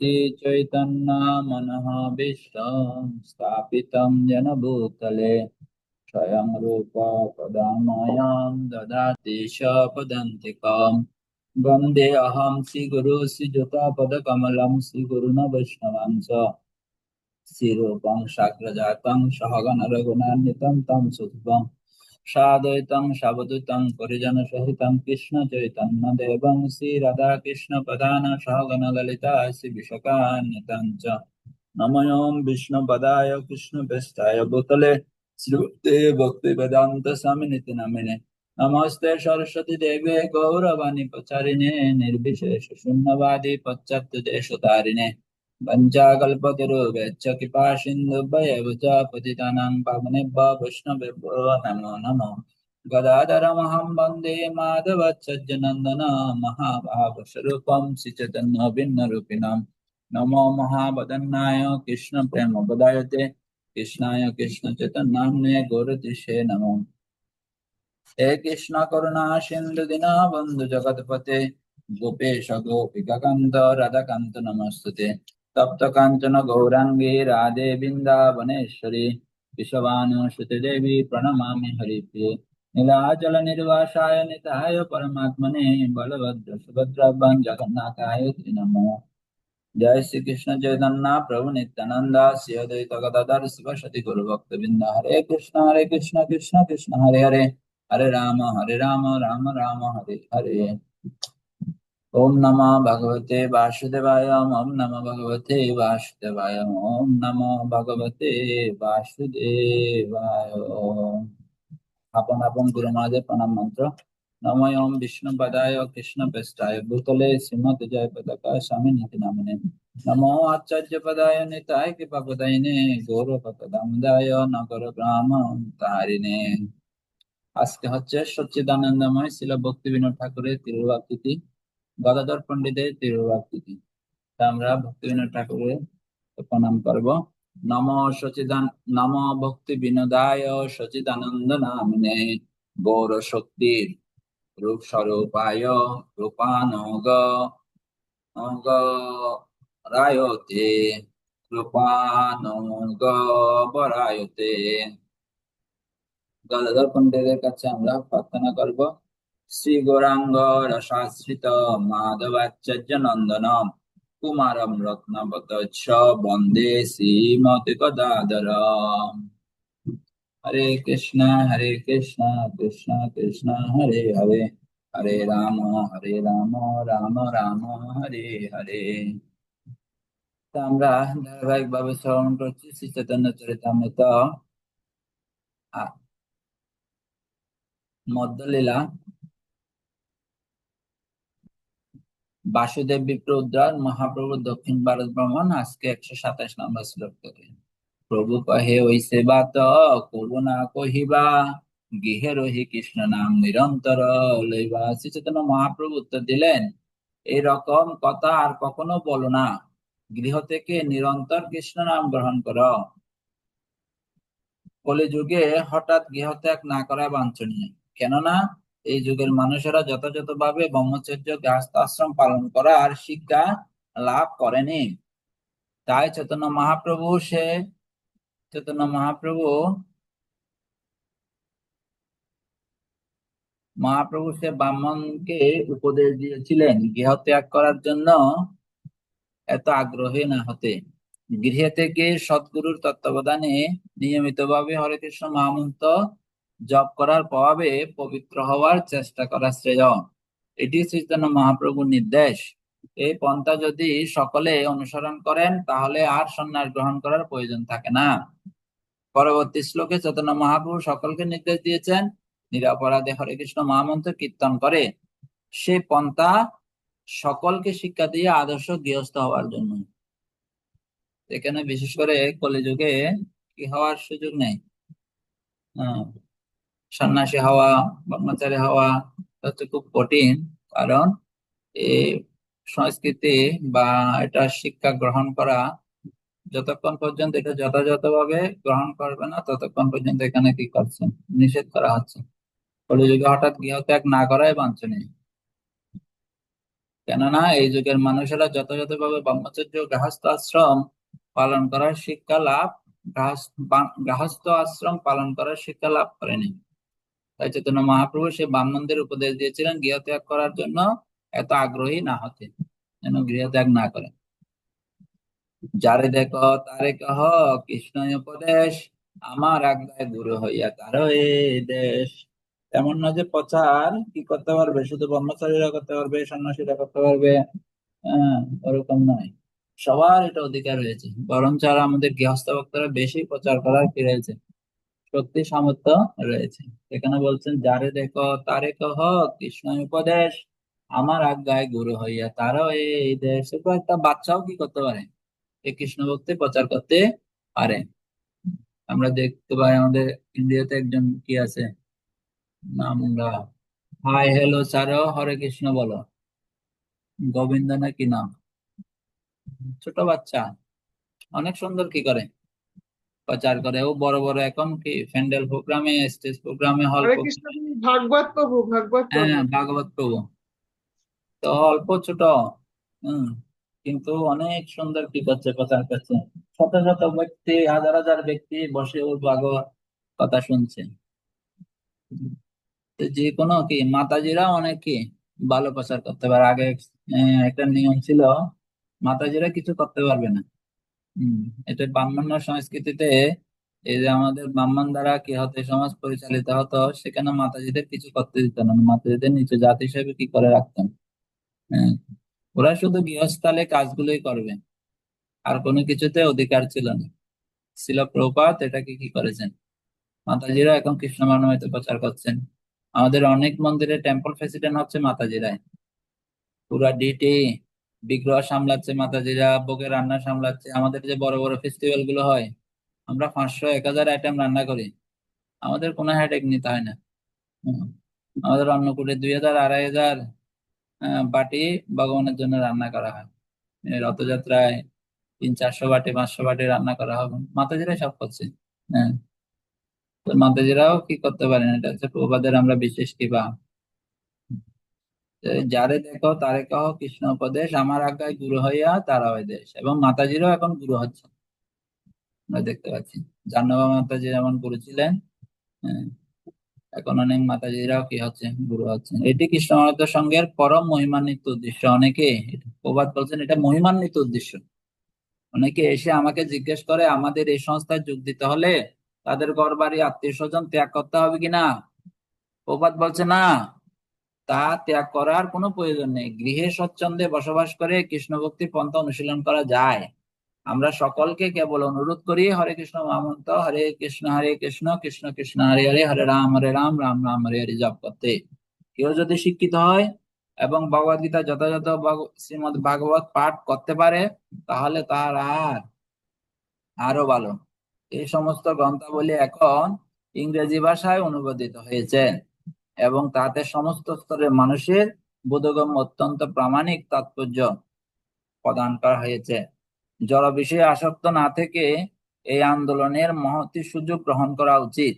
श्रीचैतन्यमनः विश्वं स्थापितं येन भूतले स्वयं रूपा पदामयां ददाति च पदन्तिकाम् वन्दे अहं श्रीगुरु श्रीयुतापदकमलं श्रीगुरुन् वैष्णवांस श्रीरूपं शाक्रजातं सहगणरघुनान्वितं तं সাদৈতং সাবদুতং পরিজন সহিতং কৃষ্ণ চৈতন্য দেবং শ্রী রাধা কৃষ্ণ প্রধান সহগণ ললিতা শ্রী বিশকান্বিতং চ। নময়ম বিষ্ণু পদায় কৃষ্ণ পেস্তায় ভূতলে শ্রুতে ভক্তি বেদান্ত স্বামিনীতি নামিনে। নমস্তে সরস্বতী দেবে গৌরবাণী প্রচারিণে, নির্বিশেষ শূন্যবাদী পশ্চাত্য দেশ তারিণে पञ्चाकल्पतरुभ्यश्च कृपा सिन्धुभ्येव च पतितानां पावनेभ्य वैष्णवेभ्यो नमो नमः गदाधरमहं वन्दे माधवच्छज्जनन्दन महाभावस्वरूपं श्रीचैतन्यभिन्नरूपिणां नमो महावदन्नाय कृष्णप्रेमपदायते कृष्णाय कृष्णचैतन्याम्ने गौरतिषे नमो हे कृष्ण करुणा सिन्धु दीनबन्धु जगत्पते गोपेश गोपिकान्त राधाकान्त नमस्तुते तप्त काञ्चन गौराङ्गी राधे वृन्दावनेश्वरी विश्ववानुसुते देवी प्रणमामि हरिप्रिये नीलाचल निर्वासाय निताय परमात्मने बलभद्र सुभद्राभ्यां जगन्नाथाय ते नमः जय श्री कृष्ण चैतन्य प्रभु नित्यानंद श्री अद्वैत गदाधर शिवशति गुरु भक्त हरे कृष्ण हरे कृष्ण कृष्ण कृष्ण हरे हरे हरे राम हरे राम राम राम हरे हरे ओम नमः भगवते वासुदेवाय ओम नमः भगवते वासुदेवाय ओम नमः भगवते वासुदेवाय আপন আপন গুরু মহাদেব প্রণাম মন্ত্র নময়ম বিষ্ণু পদায় কৃষ্ণ পেষ্টায় ভূতলে শ্রীমত জয় পতাকা স্বামী নীতি নামিনে নমো আচার্য পদায় নিতায় কৃপা পদায়নে গৌর পদামদায় নগর গ্রাম তারিণে আজকে হচ্ছে সচ্চিদানন্দময় শিল ভক্তি বিনোদ ঠাকুরের তিরুভাব তিথি গদাধর পণ্ডিতের তিরুভাব তিথি তা আমরা ভক্তি বিনোদ ঠাকুরের প্রণাম করব। নম সচিদান, নম ভক্তি বিনোদায় সচিদানন্দ নামিনে গৌর শক্তির রূপ স্বরূপায় রূপানগ অঙ্গ রায়তে রূপানগ, বরায়তে। গদাধর পণ্ডিতের কাছে আমরা প্রার্থনা করব। শ্রী গৌরাঙ্গ রসাশ্রিত মাধবাচার্য নন্দনম কুমারম রত্নবত বন্দে শ্রীমতি গদাধর হরে কৃষ্ণ হরে কৃষ্ণ কৃষ্ণ কৃষ্ণ, হরে হরে। হরে রাম হরে রাম রাম রাম, হরে হরে। আমরা ধারাবাহিক ভাবে শ্রবণ করছি শ্রী চৈতন্য চরিতামৃত মধ্যলীলা। বাসুদেব বিপ্র উদ্ধার মহাপ্রভু দক্ষিণ ভারত ভ্রমণ আজকে একশো সাতাশ নম্বর শ্লোক থেকে প্রভু কহে, ওই সেবা তো করব না কহিবা, গৃহে রহি কৃষ্ণ নাম নিরন্তর লইবা। শ্রী চৈতন্য মহাপ্রভু উত্তর দিলেন এরকম কথা আর কখনো বলো না। গৃহ থেকে নিরন্তর কৃষ্ণ নাম গ্রহণ করো। কলিযুগে হঠাৎ গৃহত্যাগ না করা বাঞ্ছনীয়। কেননা এই যুগের মানুষেরা যথাযথভাবে ব্রহ্মচর্য গাছ আশ্রম পালন করার শিক্ষা লাভ করেনি। তাই চৈতন্য মহাপ্রভু সে, চৈতন্য মহাপ্রভু মহাপ্রভু সে ব্রাহ্মণকে উপদেশ দিয়েছিলেন গৃহ ত্যাগ করার জন্য এত আগ্রহী না হতে। গৃহে থেকে সদ্গুরুর তত্ত্বাবধানে নিয়মিতভাবে হরে কৃষ্ণ মহামন্ত্র জপ করার প্রভাবে পবিত্র হওয়ার চেষ্টা করা শ্রেয়। এটি চৈতন্য মহাপ্রভুর নির্দেশ। এই পন্থা যদি সকলে অনুসরণ করেন তাহলে আর সন্ন্যাস গ্রহণ করার প্রয়োজন থাকে না। পরবর্তী শ্লোকে চৈতন্য মহাপ্রভু সকলকে নির্দেশ দিয়েছেন নিরাপরাধে হরে কৃষ্ণ মহামন্ত্র কীর্তন করে। সে পন্থা সকলকে শিক্ষা দিয়ে আদর্শ গৃহস্থ হওয়ার জন্য। এখানে বিশেষ করে কলিযুগে কি হওয়ার সুযোগ নেই? আহ, সন্ন্যাসী হওয়া, ব্রহ্মচারী হওয়া হচ্ছে খুব কঠিন, কারণ এই সংস্কৃতি বা এটা শিক্ষা গ্রহণ করা যতক্ষণ পর্যন্ত এটা যথাযথভাবে গ্রহণ করবে না, ততক্ষণ পর্যন্ত এখানে কি করছেন নিষেধ করা হচ্ছে। কলিযুগে হঠাৎ গৃহত্যাগ না করাই বাঞ্ছনীয়। কেননা এই যুগের মানুষেরা যথাযথভাবে ব্রহ্মচর্য, গৃহস্থ আশ্রম পালন করার শিক্ষা লাভ গৃহস্থ আশ্রম পালন করার শিক্ষা লাভ করেনি। তাই চৈতন্য মহাপ্রভু সে ব্রাহ্মণদের উপদেশ দিয়েছিলেন, গৃহত্যাগ করার জন্য এত আগ্রহী না হতে, যেন গৃহত্যাগ না করে। যারে দেখো, তারে কহ কৃষ্ণ উপদেশ, আমার আজ্ঞায় গুরু হইয়া তার দেশ। এমন না যে প্রচার, কি করতে পারবে? শুধু ব্রহ্মচারীরা করতে পারবে, সন্ন্যাসীরা করতে পারবে? হ্যাঁ ওরকম নয়। সবার এটা অধিকার রয়েছে। আর আমাদের গৃহস্থ ভক্তরা বেশি প্রচার করার কি রয়েছে? শক্তি সামর্থ্য রয়েছে। এখানে বলছেন, যারে দেখো, তারে কহ কৃষ্ণ উপদেশ। আমার আজ্ঞায় গুরু হইয়া তারও এই দেশ। একটা বাচ্চাও কি করতে পারে? এই কৃষ্ণ ভক্তি প্রচার করতে পারে। আমরা দেখতে পাই আমাদের ইন্ডিয়াতে একজন কি আছে? নামরা হাই, হ্যালো স্যারও হরে কৃষ্ণ বলো। গোবিন্দ না কি নাম? ছোট বাচ্চা। অনেক সুন্দর কি করে? প্রচার করে। ও বড় বড় এখন কি ফ্যান্ডেল প্রোগ্রামে স্টেজ প্রোগ্রামে হল ভাগবত প্রভু ভাগবত হ্যাঁ ভাগবত প্রভু। তো অল্প ছোট। হম কিন্তু অনেক সুন্দর কি করছে প্রচার করছে। শত শত ব্যক্তি হাজার হাজার ব্যক্তি বসে ওর ভাগবত কথা শুনছে। যে কোনো কি মাতাজিরা অনেক কি ভালো প্রচার করতে পারে। আগে একটা নিয়ম ছিল মাতাজিরা কিছু করতে পারবে না। হম এটা ব্রাহ্মণ্য সংস্কৃতিতে এই যে আমাদের ব্রাহ্মণ দ্বারা কি হতো সমাজ পরিচালিত হতো, সেখানে মাতাজিদের কিছু করতে দিত না। মাতাজিদের নিচে জাতি হিসেবে কি করে রাখতেন? হ্যাঁ ওরা শুধু গৃহস্থালে কাজগুলোই করবে। আর কোনো কিছুতে অধিকার ছিল না। ছিল প্রপাত, এটাকে কি করেছেন? মাতাজিরা এখন কৃষ্ণ মানবতে প্রচার করছেন। আমাদের অনেক মন্দিরে টেম্পল প্রেসিডেন্ট হচ্ছে মাতাজিরাই। পুরা ডিটি বিগ্রহ সামলাচ্ছে মাতাজিরা ভোগের রান্না সামলাচ্ছে, আমাদের যে বড় বড় ফেস্টিভ্যালগুলো হয়, আমরা পাঁচশো, এক হাজার আইটেম রান্না করি। আমাদের কোনো হেডেক নিতে হয় না? আমাদের অন্নকূটে দুই হাজার, আড়াই হাজার বাটি ভগবানের জন্য রান্না করা হয়। রথযাত্রায় তিন, চারশো বাটি, পাঁচশো বাটি রান্না করা হবে। মাতাজিরাই সব করছে। হ্যাঁ। মাতাজিরাও কি করতে পারেন? এটা হচ্ছে প্রবাদের আমরা বিশেষ কৃপা যারে দেখো তারে কহ কৃষ্ণ উপদেশ আমার আজ্ঞায় গুরু হইয়া তারা ওই দেশ। এবং মাতাজিরও এখন গুরু হচ্ছে। আমরা দেখতে পাচ্ছি। জাহ্নবা মাতাজি যেমন গুরু ছিলেন হ্যাঁ, এখন অনেক মাতাজিরাও কি হচ্ছে গুরু হচ্ছেন এটি কৃষ্ণ মানত সঙ্গের পরম মহিমান্বিত উদ্দেশ্য। অনেকে প্রবাদ বলছেন এটা মহিমান্বিত উদ্দেশ্য। অনেকে এসে আমাকে জিজ্ঞেস করে আমাদের এই সংস্থায় যোগ দিতে হলে তাদের ঘর বাড়ি আত্মীয় স্বজন ত্যাগ করতে হবে কিনা? প্রবাদ বলছে না তা ত্যাগ করার কোনো প্রয়োজন নেই। গৃহে স্বচ্ছন্দে বসবাস করে কৃষ্ণ ভক্তির পন্থা অনুশীলন করা যায়। আমরা সকলকে কেবল অনুরোধ করি, হরে কৃষ্ণ মহামন্ত, হরে কৃষ্ণ হরে কৃষ্ণ কৃষ্ণ কৃষ্ণ, হরে হরে হরে রাম হরে রাম রাম রাম, হরে হরে জপ করতে। কেউ যদি শিক্ষিত হয় এবং ভগবত গীতা যথাযথ শ্রীমদ ভাগবত পাঠ করতে পারে, তাহলে তার আর আরও ভালো। এই সমস্ত গ্রন্থাবলী এখন ইংরেজি ভাষায় অনুবাদিত হয়েছে। এবং তাতে সমস্ত স্তরের মানুষের বোধগম অত্যন্ত প্রামাণিক তাৎপর্য প্রদান করা হয়েছে। জড় বিষয়ে আসক্ত না থেকে এই আন্দোলনের মহতি সুযোগ গ্রহণ করা উচিত।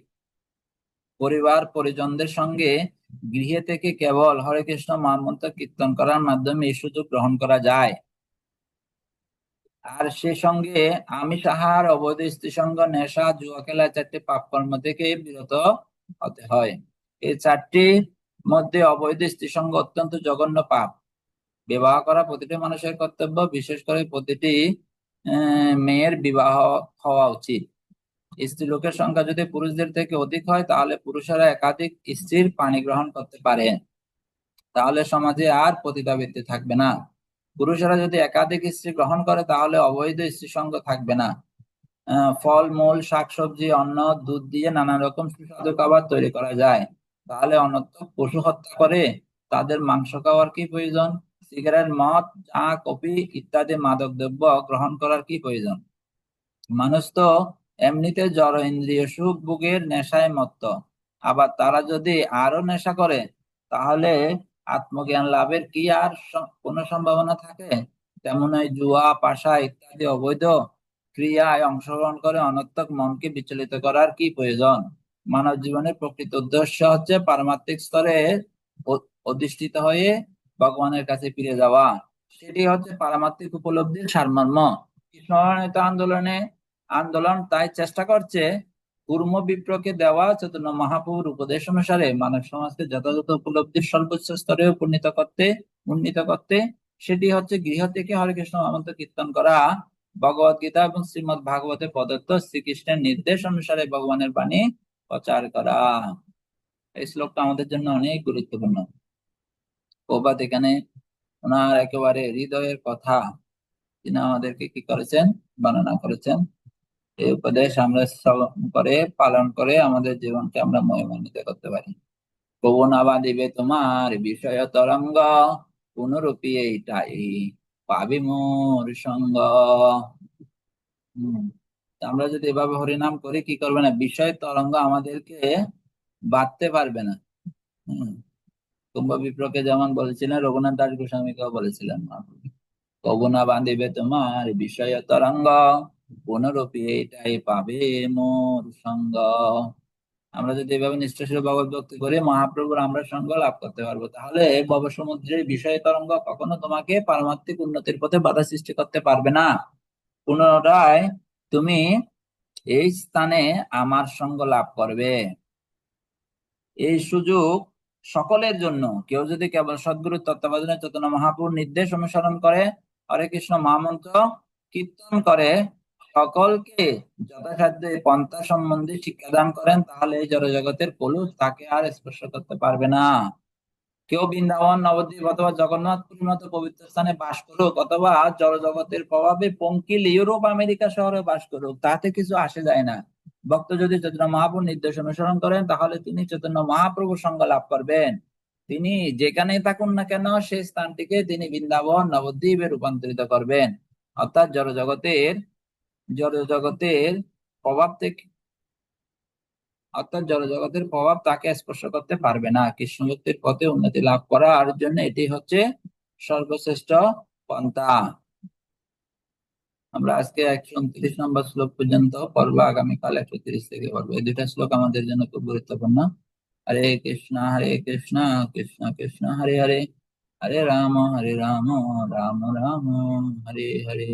পরিবার, পরিজনদের সঙ্গে গৃহে থেকে কেবল হরে কৃষ্ণ মহামন্ত্র কীর্তন করার মাধ্যমে এই সুযোগ গ্রহণ করা যায়। আর সে সঙ্গে আমি সাহার অবৈধ স্ত্রী সঙ্গ নেশা, জুয়া খেলা চারটি পাপ কর্ম থেকে বিরত হতে হয়। এই চারটির মধ্যে অবৈধ স্ত্রী সঙ্গ অত্যন্ত জঘন্য পাপ। বিবাহ করা প্রতিটি মানুষের কর্তব্য, বিশেষ করে প্রতিটি মেয়ের বিবাহ হওয়া উচিত। স্ত্রী লোকের সংখ্যা যদি পুরুষদের থেকে অধিক হয়, তাহলে পুরুষেরা একাধিক স্ত্রীর পানি গ্রহণ করতে পারে। তাহলে সমাজে আর পতিতাবৃত্তি থাকবে না। পুরুষেরা যদি একাধিক স্ত্রী গ্রহণ করে, তাহলে অবৈধ স্ত্রী সঙ্গ থাকবে না। ফল, মূল, শাকসবজি, অন্ন, দুধ দিয়ে নানা রকম সুস্বাদু খাবার তৈরি করা যায়। তাহলে অনর্থ পশু হত্যা করে, তাদের মাংস খাওয়ার কি প্রয়োজন? সিগারেট, মদ, চা, কফি ইত্যাদি মাদক দ্রব্য গ্রহণ করার কি প্রয়োজন? মানুষ তো এমনিতে জড় ইন্দ্রিয় সুখ ভোগের নেশায় মত্ত। আবার তারা যদি আরও নেশা করে, তাহলে আত্মজ্ঞান লাভের কি আর কোনো সম্ভাবনা থাকে? তেমন ওই জুয়া, পাশা ইত্যাদি অবৈধ ক্রিয়ায় অংশগ্রহণ করে অনর্থক মনকে বিচলিত করার কি প্রয়োজন? মানব জীবনের প্রকৃত উদ্দেশ্য হচ্ছে পারমাত্মিক স্তরে অধিষ্ঠিত হয়ে ভগবানের কাছে ফিরে যাওয়া। সেটি হচ্ছে পারমাত্মিক উপলব্ধির সারমর্ম। কৃষ্ণ আন্দোলনে, আন্দোলন তাই চেষ্টা করছে কুর্ম বিপ্রকে দেওয়া চৈতন্য মহাপ্রভুর উপদেশ অনুসারে মানব সমাজকে যথাযথ উপলব্ধির সর্বোচ্চ স্তরে উপনীত করতে, উন্নীত করতে, সেটি হচ্ছে গৃহ থেকে হরে কৃষ্ণ মহামন্ত্র কীর্তন করা। ভগবত গীতা এবং শ্রীমদ ভাগবতে প্রদত্ত শ্রীকৃষ্ণের নির্দেশ অনুসারে ভগবানের বাণী প্রচার করা। এই শ্লোকটা আমাদের জন্য অনেক গুরুত্বপূর্ণ। প্রবাদ এখানে ওনার একেবারে হৃদয়ের কথা। তিনি আমাদেরকে কি করেছেন? বর্ণনা করেছেন। এই উপদেশ আমরা শ্রবণ করে, পালন করে আমাদের জীবনকে আমরা মহিমান্বিত করতে পারি। কবনাবা দিবে তোমার বিষয় তরঙ্গ পুনরূপী এইটাই পাবি মোর সঙ্গ। হম। আমরা যদি এভাবে হরিনাম করি, কি করবে না? বিষয় তরঙ্গ আমাদেরকে বাঁধতে পারবে না। হম। কুম্ভ বিপ্রকে যেমন বলেছিলেন, রঘুনাথ দাস গোস্বামীকেও বলেছিলেন কবনা বাঁধিবে তোমার বিষয় তরঙ্গ পুনরূপী এটাই পাবে মোর সঙ্গ। আমরা যদি এভাবে নিষ্ঠশীল ভগবত ভক্তি করি মহাপ্রভুর আমরা সঙ্গ লাভ করতে পারব, তাহলে ভব সমুদ্রের বিষয় তরঙ্গ কখনো তোমাকে পারমাত্মিক উন্নতির পথে বাধা সৃষ্টি করতে পারবে না। পুনরায় তুমি এই স্থানে আমার সঙ্গ লাভ করবে। এই সুযোগ সকলের জন্য। কেউ যদি কেবল সদ্গুরু তত্ত্বাবধানে চেতনা মহাপুর নির্দেশ অনুসরণ করে, হরে কৃষ্ণ মহামন্ত্র কীর্তন করে, সকলকে যথাসাধ্য এই পন্থা সম্বন্ধে শিক্ষাদান করেন, তাহলে এই জড়জগতের কলুষ তাকে আর স্পর্শ করতে পারবে না। কেউ বৃন্দাবন, নবদ্বীপ অথবা জগন্নাথপুরের মতো পবিত্র স্থানে বাস করুক অথবা জড়জগতের প্রভাবে পঙ্কিল ইউরোপ, আমেরিকা শহরে বাস করুক, তাতে কিছু আসে যায় না। ভক্ত যদি চৈতন্য মহাপ্রভু নির্দেশ অনুসরণ করেন, তাহলে তিনি চৈতন্য মহাপ্রভুর সঙ্গ লাভ করবেন। তিনি যেখানে থাকুন না কেন, সেই স্থানটিকে তিনি বৃন্দাবন, নবদ্বীপে রূপান্তরিত করবেন। অর্থাৎ জড়জগতের জড়জগতের প্রভাব থেকে অর্থাৎ জড়জগতের প্রভাব তাকে স্পর্শ করতে পারবে না। কৃষ্ণ পথে উন্নতি লাভ করার জন্য এটি হচ্ছে সর্বশ্রেষ্ঠ পন্থা। আমরা আজকে একশো উনত্রিশ নম্বর শ্লোক পর্যন্ত পড়ব, আগামীকাল একশো তিরিশ থেকে পড়ব। এই দুটা শ্লোক আমাদের জন্য খুব গুরুত্বপূর্ণ। হরে কৃষ্ণ হরে কৃষ্ণ কৃষ্ণ কৃষ্ণ, হরে হরে। হরে রাম হরে রাম রাম রাম, হরে হরে।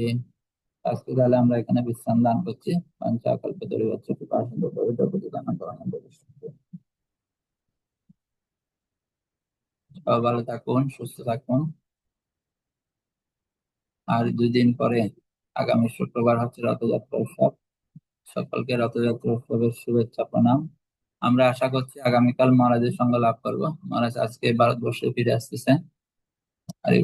আজকে তাহলে আমরা এখানে বিশ্রাম দান করছি। পঞ্চাকল্প দরি হচ্ছে ভালো থাকুন, সুস্থ থাকুন। আর দুই দিন পরে আগামী শুক্রবার হচ্ছে রথযাত্রা উৎসব। সকলকে রথযাত্রা উৎসবের শুভেচ্ছা, প্রণাম। আমরা আশা করছি আগামীকাল মহারাজের সঙ্গে লাভ করব। মহারাজ আজকে ভারতবর্ষে ফিরে আসতেছে। আরে